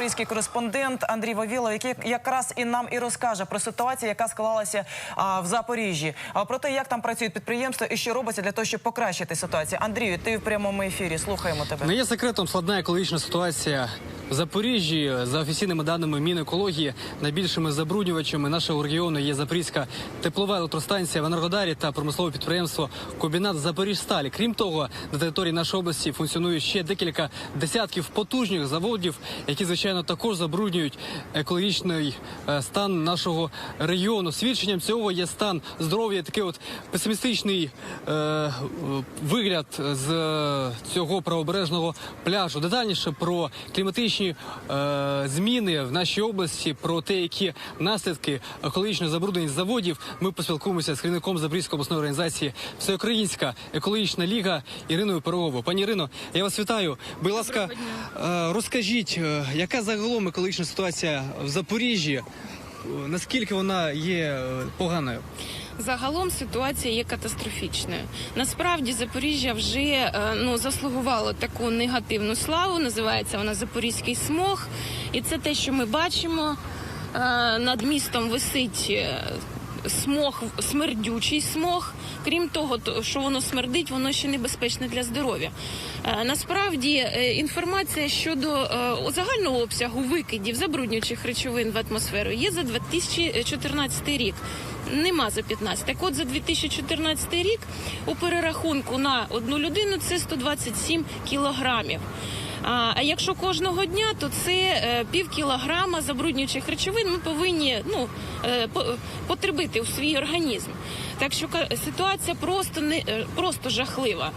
Запорізький кореспондент Андрій Вавілов, який якраз і нам і розкаже про ситуацію, яка склалася а, в Запоріжжі, а про те, як там працюють підприємства і що робиться для того, щоб покращити ситуацію. Андрію, ти в прямому ефірі. Слухаємо тебе. Не є секретом складна екологічна ситуація в Запоріжжі. За офіційними даними Мінекології, найбільшими забруднювачами нашого регіону є Запорізька теплова електростанція в Енергодарі та промислове підприємство Комбінат Запоріжсталі. Крім того, на території нашої області функціонує ще декілька десятків потужних заводів, які звичайно також забруднюють екологічний е, стан нашого регіону. Свідченням цього є стан здоров'я, такий от песимістичний е, вигляд з цього правобережного пляжу. Детальніше про кліматичні е, зміни в нашій області, про те, які наслідки екологічної забрудненість заводів. Ми поспілкуємося з керівником Запорізької обласної організації Всеукраїнська екологічна ліга Іриною Пироговою. Пані Ірино, я вас вітаю. Будь ласка, розкажіть, е, загалом екологічна ситуація в Запоріжжі? Наскільки вона є е, поганою? Загалом ситуація є катастрофічною. Насправді Запоріжжя вже е, ну заслугувало таку негативну славу. Називається вона Запорізький смог, і це те, що ми бачимо. Е, Над містом висить смог, смердючий смог. Крім того, то, що воно смердить, воно ще небезпечне для здоров'я. Е, Насправді е, інформація щодо е, загального обсягу викидів забруднюючих речовин в атмосферу є за 2014 рік. Нема за 15. Так от за 2014 рік у перерахунку на одну людину це 127 кілограмів. А, якщо кожного дня, то це е, пів кілограма забруднюючих речовин ми повинні ну, е, по- потребити у свій організм. Так що ситуація просто не е, просто жахлива.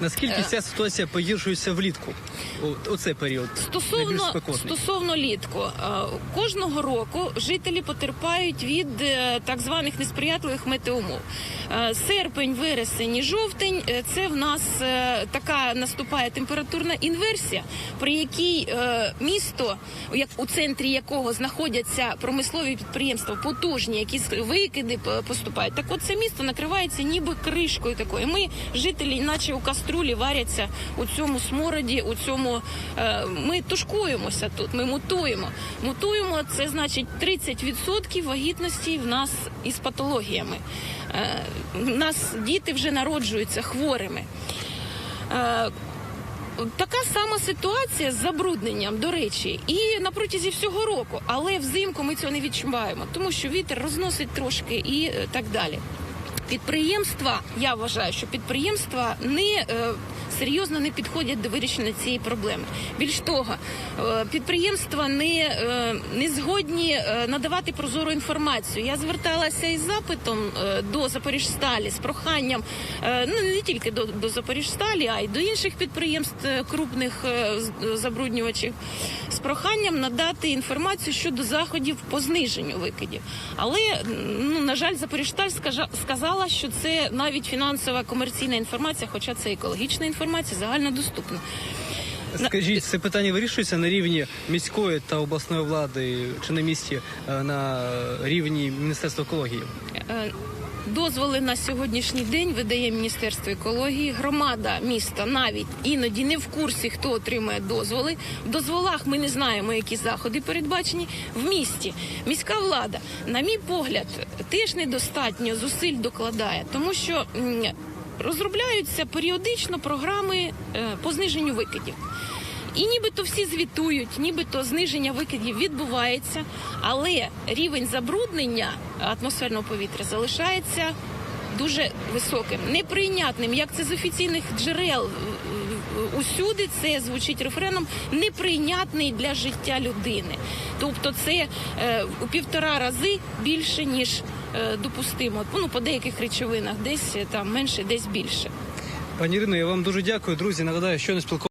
Наскільки ця ситуація погіршується влітку? У, цей період Стосовно стосовно літку, кожного року жителі потерпають від так званих несприятливих метеумов. Серпень, вересень і жовтень це в нас така наступає температурна інверсія, при якій е, місто, як у центрі якого знаходяться промислові підприємства, потужні, які викиди поступають. Так, от це місто накривається ніби кришкою такою. Ми жителі, наче у каструлі, варяться у цьому смороді, у цьому е, ми тушкуємося тут. Ми мутуємо. Мутуємо це значить 30% вагітності в нас із патологіями. Е, у нас діти вже народжуються хворими. Така сама ситуація з забрудненням, до речі, і на протязі всього року, але взимку ми цього не відчуваємо, тому що вітер розносить трошки і е, так далі. Підприємства, я вважаю, що підприємства не е, серйозно не підходять до вирішення цієї проблеми. Більш того, е, підприємства не, е, не згодні надавати прозору інформацію. Я зверталася із запитом до Запоріжсталі з проханням ну не тільки до, до Запоріжсталі, а й до інших підприємств крупних забруднювачів з проханням надати інформацію щодо заходів по зниженню викидів. Але ну на жаль, Запоріжсталь сказала, що це навіть фінансова комерційна інформація, хоча це екологічна інформація, загальнодоступна. Скажіть, це питання вирішується на рівні міської та обласної влади чи на місці е, на рівні Міністерства екології? Дозволи на сьогоднішній день видає Міністерство екології. Громада міста навіть іноді не в курсі, хто отримує дозволи. В дозволах ми не знаємо, які заходи передбачені в місті. Міська влада, на мій погляд, теж недостатньо зусиль докладає, тому що розробляються періодично програми е, по зниженню викидів. І нібито всі звітують, нібито зниження викидів відбувається, але рівень забруднення атмосферного повітря залишається дуже високим, неприйнятним. Як це з офіційних джерел е, е, усюди це звучить рефреном, неприйнятний для життя людини. Тобто, це е, у півтора рази більше ніж е, допустимо. Ну по деяких речовинах, десь е, там менше, десь більше. Пані Ірино, я вам дуже дякую. Друзі, нагадаю, що не спілкувалися.